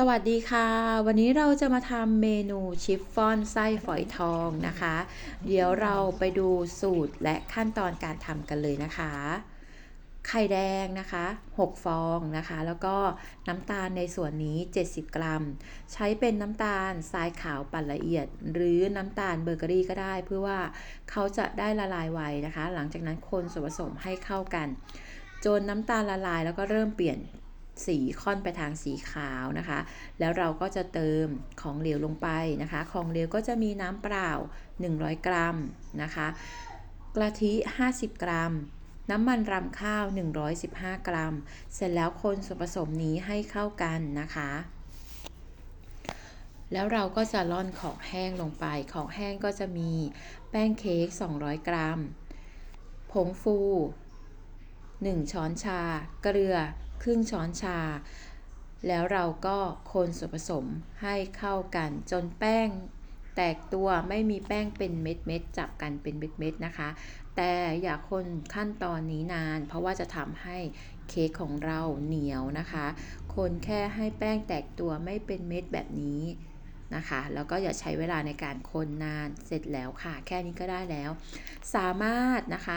สวัสดีค่ะ วันนี้เราจะมาทำเมนูชิฟฟ่อนไส้ฝอยทองนะคะ เดี๋ยวเราไปดูสูตรและขั้นตอนการทำกันเลยนะคะ ไข่แดงนะคะ 6 ฟองนะคะ แล้วก็น้ำตาลในส่วนนี้ 70 กรัม ใช้เป็นน้ำตาลทรายขาวปั่นละเอียด หรือน้ำตาลเบเกอรี่ก็ได้เพื่อว่าเขาจะได้ละลายไวนะคะ หลังจากนั้นคนส่วนผสมให้เข้ากัน จนน้ำตาลละลายแล้วก็เริ่มเปลี่ยน สีค่อนไปทางสีขาวนะคะ แล้วเราก็จะเติมของเหลวลงไปนะคะ ของเหลวก็จะมีน้ำเปล่า 100 กรัมนะคะ กะทิ 50 กรัม น้ำมันรำข้าว 115 กรัม เสร็จแล้วคนส่วนผสมนี้ให้เข้ากันนะคะแล้วเราก็จะร่อนของแห้งลงไป ของแห้งก็จะมีแป้งเค้ก 200 กรัม ผงฟู 1 ช้อนชา เกลือ ครึ่งช้อนชา แล้วเราก็คนส่วนผสมให้เข้ากัน จนแป้งแตกตัวไม่มีแป้งเป็นเม็ดเม็ดจับกันเป็นเม็ดเม็ดนะคะ แต่อย่าคนขั้นตอนนี้นาน เพราะว่าจะทำให้เค้กของเราเหนียวนะคะ คนแค่ให้แป้งแตกตัวไม่เป็นเม็ดแบบนี้นะคะ แล้วก็อย่าใช้เวลาในการคนนานเสร็จแล้วค่ะ แค่นี้ก็ได้แล้ว สามารถนะคะ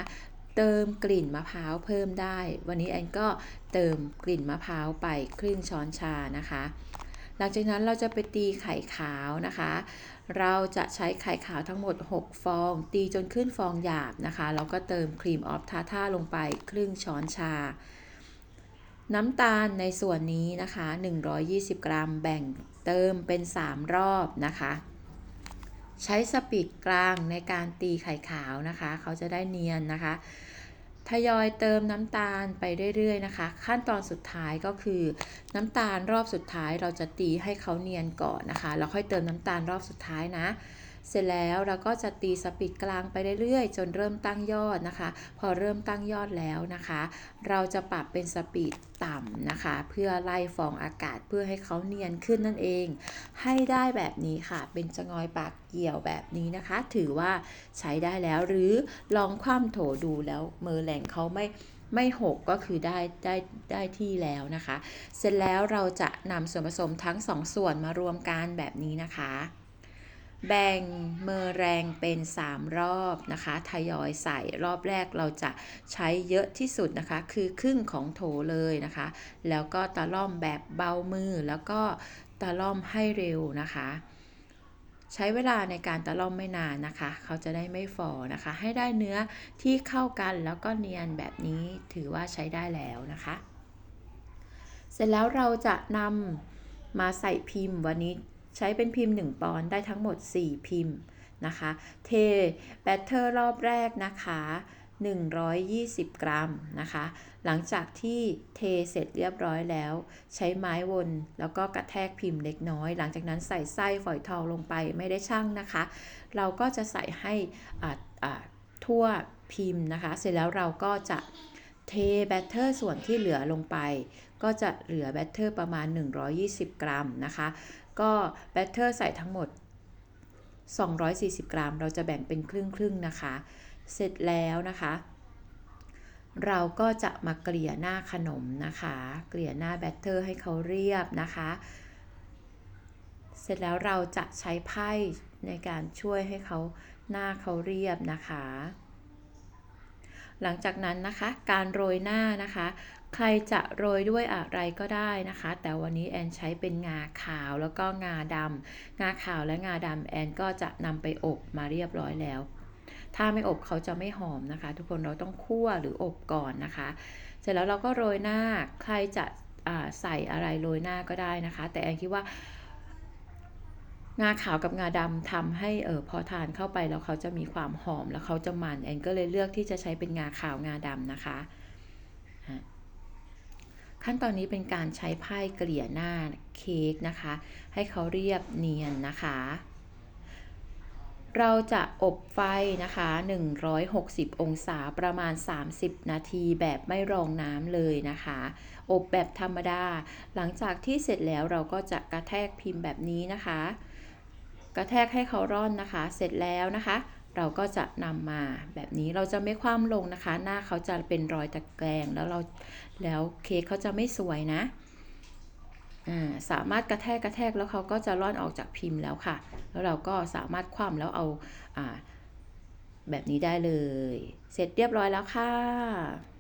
เติมกลิ่นมะพร้าวเพิ่มได้ วันนี้แอนก็เติมกลิ่นมะพร้าวไปครึ่งช้อนชานะคะ หลังจากนั้นเราจะไปตีไข่ขาวนะคะ เราจะใช้ไข่ขาวทั้งหมด 6 ฟอง ตีจนขึ้นฟองหยาบนะคะ แล้วก็เติมครีมออฟทาท่าลงไปครึ่งช้อนชา น้ำตาลในส่วนนี้นะคะ 120 กรัมแบ่งเติมเป็น 3 รอบนะคะ ใช้สปีดกลางในการตีไข่ขาวนะคะ เขาจะได้เนียนนะคะทยอยเติมน้ำตาลไปเรื่อยๆนะคะ ขั้นตอนสุดท้ายก็คือ น้ำตาลรอบสุดท้ายเราจะตีให้เขาเนียนก่อนนะคะแล้วค่อยเติมน้ำตาลรอบสุดท้ายนะ เสร็จแล้วเราก็จะตีสปีดกลางไปเรื่อยๆ จนเริ่มตั้งยอดนะคะ พอเริ่มตั้งยอดแล้วนะคะ เราจะปรับเป็นสปีดต่ำนะคะ เพื่อไล่ฟองอากาศเพื่อให้เขาเนียนขึ้นนั่นเอง ให้ได้แบบนี้ค่ะ เป็นจะงอยปากเกี่ยวแบบนี้นะคะ ถือว่าใช้ได้แล้วหรือลองคว่ำโถดูแล้วเมอแหลงเขาไม่ไม่หกก็คือได้ได้ได้ที่แล้วนะคะ เสร็จแล้วเราจะนำส่วนผสมทั้งสองส่วนมารวมกันแบบนี้นะคะ แบ่งเมอแรงเป็น 3 รอบนะคะทยอยใส่รอบแรกเราจะใช้เยอะที่สุดนะคะ คือครึ่งของโถเลยนะคะ แล้วก็ตะล่อมแบบเบามือแล้วก็ตะล่อมให้เร็วนะคะ ใช้เวลาในการตะล่อมไม่นานนะคะ เขาจะได้ไม่ฝ่อนะคะ ให้ได้เนื้อที่เข้ากันแล้วก็เนียนแบบนี้ถือว่าใช้ได้แล้วนะคะ เสร็จแล้วเราจะนำมาใส่พิมพ์วันนี้ ใช้เป็นพิมพ์ 1 ปอนด์ได้ทั้งหมด 4 พิมพ์นะคะ เทแบตเตอร์รอบแรกนะคะ 120 กรัมนะคะ หลังจากที่เทเสร็จเรียบร้อยแล้ว ใช้ไม้วนแล้วก็กระแทกพิมพ์เล็กน้อย หลังจากนั้นใส่ไส้ฝอยทองลงไปไม่ได้ช่างนะคะ เราก็จะใส่ให้ทั่วพิมพ์นะคะ เสร็จแล้วเราก็จะเทแบตเตอร์ส่วนที่เหลือลงไป ก็จะเหลือแบตเตอร์ประมาณ 120 กรัมนะคะ ก็แบตเตอร์ใส่ทั้งหมด 240 กรัม เราจะแบ่งเป็นครึ่งครึ่งนะคะ เสร็จแล้วนะคะ เราก็จะมาเกลี่ยหน้าขนมนะคะ เกลี่ยหน้าแบตเตอร์ให้เขาเรียบนะคะ เสร็จแล้วเราจะใช้ไพ่ในการช่วยให้เขาหน้าเขาเรียบนะคะ หลังจากนั้นนะคะ การโรยหน้านะคะ ใครจะโรยด้วยอะไรก็ได้นะคะ แต่วันนี้แอนใช้เป็นงาขาวแล้วก็งาดำงาขาวและงาดำแอนก็จะนำไปอบมาเรียบร้อยแล้ว ถ้าไม่อบเขาจะไม่หอมนะคะ ทุกคนเราต้องคั่วหรืออบก่อนนะคะ เสร็จแล้วเราก็โรยหน้าใครจะใส่อะไรโรยหน้าก็ได้นะคะ แต่แอนคิดว่า งาขาวกับงาดำทำให้เออพอทานเข้าไปแล้วเขาจะมีความหอมแล้วเขาจะมันแอนก็เลยเลือกที่จะใช้เป็นงาขาวงาดำนะคะขั้นตอนนี้เป็นการใช้ไพ่เกลี่ยหน้าเค้กนะคะ ให้เขาเรียบเนียนนะคะ เราจะอบไฟนะคะ 160 องศาประมาณ 30 นาทีแบบไม่รองน้ำเลยนะคะ อบแบบธรรมดา หลังจากที่เสร็จแล้วเราก็จะกระแทกพิมพ์แบบนี้นะคะ กระแทกให้เขาร่อนนะคะ เสร็จแล้วนะคะ เราก็จะนำมาแบบนี้เราจะไม่คว่ำลงนะคะ หน้าเขาจะเป็นรอยตะแกรงแล้วเราแล้วเค้กเขาจะไม่สวยนะสามารถกระแทกกระแทกแล้วเขาก็จะร่อนออกจากพิมพ์แล้วค่ะ แล้วเราก็สามารถคว่ำแล้วเอาอาแบบนี้ได้เลย เสร็จเรียบร้อยแล้วค่ะ